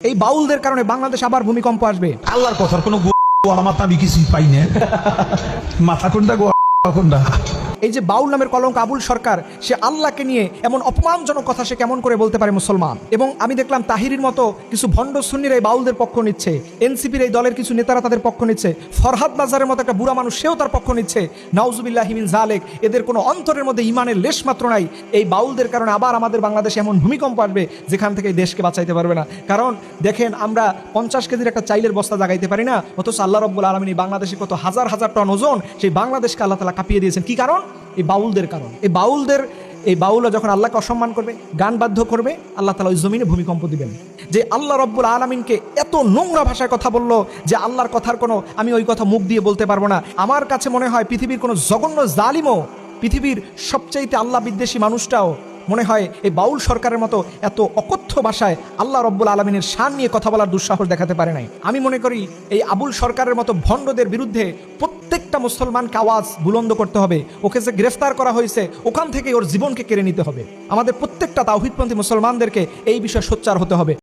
এই বাউলদের কারণে বাংলাদেশ আবার ভূমিকম্প আসবে আল্লাহর কথার কোনো মাথা আমি কিছুই পাই না মাথা কোনটা গোয়া কোনটা এই যে বাউল নামের কলঙ্ক আবুল সরকার, সে আল্লাহকে নিয়ে এমন অপমানজনক কথা সে কেমন করে বলতে পারে মুসলমান? এবং আমি দেখলাম তাহিরির মতো কিছু ভণ্ড সুন্নির এই বাউলদের পক্ষ নিচ্ছে, এনসিপির এই দলের কিছু নেতারা তাদের পক্ষ নিচ্ছে, ফরহাদ বাজারের মতো একটা বুড়া মানুষ সেও তার পক্ষ নিচ্ছে, নাউজুবিল্লাহ হিমিন জালেক এদের কোনো অন্তরের মধ্যে ইমানের লেশ মাত্র নাই, এই বাউলদের কারণে আবার আমাদের বাংলাদেশে এমন ভূমিকম্প আসবে যেখান থেকে দেশকে বাঁচাইতে পারবে না। কারণ দেখেন, আমরা পঞ্চাশ কেজির একটা চাইলের বস্তা জাগাইতে পারি না, অথচ আল্লাহ রব্বুল আলমিন বাংলাদেশে কত হাজার হাজার টন ওজন, সেই বাংলাদেশকে আল্লাহ তালা কাঁপিয়ে দিয়েছেন। কি কারণ? এই বাউলদের কারণ। এই বাউলদের, এই বাউলরা যখন আল্লাহকে অসম্মান করবে, গান বাধ্য করবে, আল্লাহ তালা ওই জমিনে ভূমিকম্প দিবেন। যে আল্লাহ রব্বুল আলমিনকে এত নোংরা ভাষায় কথা বলল যে আল্লাহর কথার কোনো আমি ওই কথা মুখ দিয়ে বলতে পারব না। আমার কাছে মনে হয় পৃথিবীর কোনো জঘন্য জালিমও, পৃথিবীর সবচাইতে আল্লাহ বিদ্বেষী মানুষটাও মনে হয় এই বাউল সরকারের মতো এত অকথ্য ভাষায় আল্লাহ রব্বুল আলমিনের শান নিয়ে কথা বলার দুঃসাহস দেখাতে পারে নাই। আমি মনে করি এই আবুল সরকারের মতো ভণ্ডদের বিরুদ্ধে প্রত্যেকটা মুসলমানকে আওয়াজ বুলন্দ করতে হবে। ওকে যে গ্রেফতার করা হয়েছে, ওখান থেকে ওর জীবনকে কেড়ে নিতে হবে। আমাদের প্রত্যেকটা তাওহিদপন্থী মুসলমানদেরকে এই বিষয়ে সোচ্চার হতে হবে।